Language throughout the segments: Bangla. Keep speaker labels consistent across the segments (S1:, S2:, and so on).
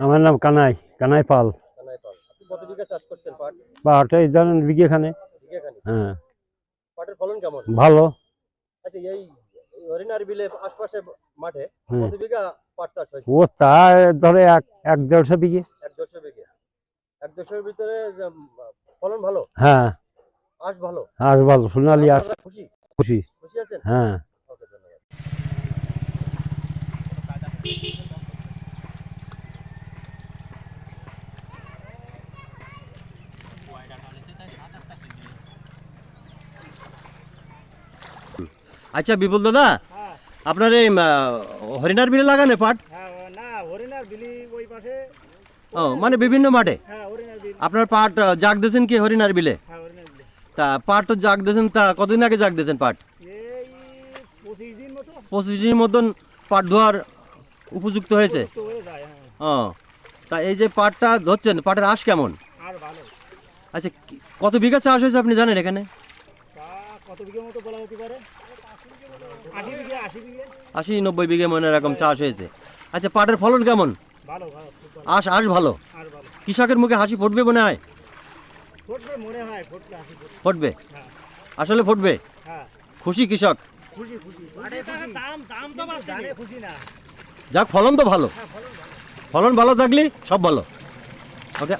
S1: আমার নাম কানাই কানাই পাল।
S2: কানাই পাল। আপনি কত বিঘা চাষ করছেন পাট?
S1: পাহাড়টা এই ধরেন বিঘেখানে
S2: বিঘাখানি
S1: হ্যাঁ।
S2: পাটের ফলন কেমন?
S1: ভালো।
S2: আচ্ছা এই হরিণার বিলে আশপাশে মাঠে কত বিঘা পাট চাষ হয়েছে?
S1: ও তা ধরে এক এক দেড়শো বিঘে।
S2: এক দেড়শো বিঘা। এক দেড়শোর ভিতরে ফলন ভালো?
S1: হ্যাঁ।
S2: আশ ভালো?
S1: ভালো সোনালি
S2: খুশি?
S1: খুশি।
S2: খুশি আছেন?
S1: হ্যাঁ।
S2: ওকে ধন্যবাদ। আচ্ছা বিপুল দাদা
S3: হ্যাঁ।
S2: আপনার এই হরিণার বিলে লাগানো পাট?
S3: হ্যাঁ ও
S2: মানে বিভিন্ন মাঠে?
S3: হ্যাঁ
S2: আপনার পাট জাগ দিয়েছেন কি হরিণার বিলে? তা পাট তো জাগ দিয়েছেন তা কতদিন আগে জাগ দিয়েছেন পাট?
S3: পঁচিশ দিন
S2: দিনের মতন পাট ধোয়ার উপযুক্ত হয়েছে?
S3: হয়ে হ্যাঁ।
S2: ও তা এই যে পাটটা ধরছেন পাটের আশ কেমন? আচ্ছা কত বিঘা চাষ হয়েছে আপনি জানেন এখানে?
S3: কত বিঘে মতো বলা হতে পারে? আশি
S2: নব্বই বিঘে মনে এরকম চাষ হয়েছে। আচ্ছা পাটের ফলন কেমন? আশ আশ ভালো? কৃষকের মুখে হাসি ফুটবে মনে হয়?
S3: ফুটবে হয়
S2: আসলে ফুটবে?
S3: হ্যাঁ।
S2: খুশি কৃষক?
S3: খুশি খুশি। দাম দাম তো জানে খুশি না।
S2: যাক ফলন তো ভালো।
S3: হ্যাঁ ফলন ভালো।
S2: ফলন ভালো থাকলে সব ভালো। ওকে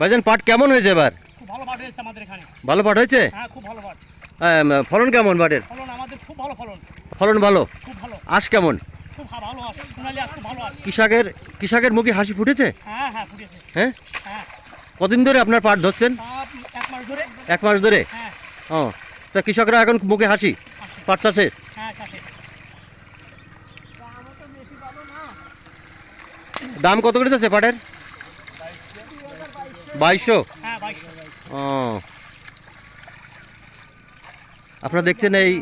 S2: ভাইজান পাট কেমন হয়েছে এবার?
S3: খুব ভালো পাট হয়েছে আমাদের এখানে।
S2: ভালো পাট হয়েছে?
S3: হ্যাঁ খুব ভালো পাট
S2: ফলন কেমন পাটের?
S3: ফলন আমাদের খুব ভালো ফলন।
S2: ফলন ভালো?
S3: খুব ভালো।
S2: আশ কেমন?
S3: খুব ভালো আস সোনালি আস খুব ভালো আস
S2: কৃষকের কৃষকের মুখে হাসি ফুটেছে?
S3: হ্যাঁ হ্যাঁ ফুটেছে।
S2: হ্যাঁ?
S3: হ্যাঁ।
S2: কদিন ধরে আপনার পাট ধরছেন?
S3: এক মাস ধরে।
S2: এক মাস ধরে?
S3: হ্যাঁ।
S2: ও তা কৃষকরা এখন মুখে হাসি? পাট চাষে
S3: হ্যাঁ চাষে
S2: দাম কত করে যাচ্ছে পাটের? বাইশশো? ও। আপনারা দেখছেন এই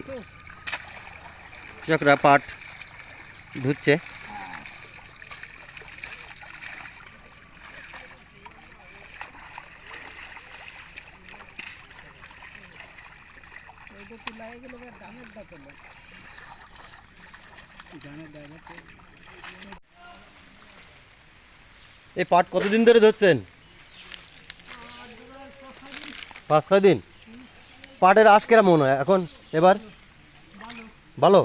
S2: কৃষকরা পাট ধুচ্ছে। এই পাট কতদিন ধরে ধরছেন? পাঁচ ছয় দিন। পাটের আশ কেমন হয় এখন? এবার? ভালো?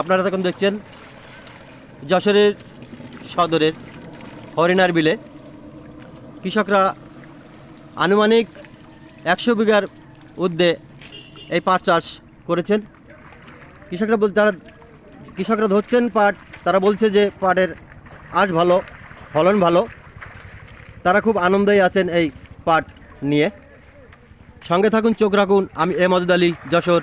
S2: আপনারা তখন দেখছেন যশোরের সদরের হরিণার বিলে। কৃষকরা আনুমানিক একশো বিঘার উদ্যে এই পাট চাষ করেছেন। কৃষকরা বল, তারা, কৃষকরা ধরছেন পাট, তারা বলছে যে পাটের আঁশ ভালো, ফলন ভালো। তারা খুব আনন্দেই আছেন এই পাট নিয়ে। সঙ্গে থাকুন, চোখ রাখুন। আমি এ মজদ আলী, যশোর।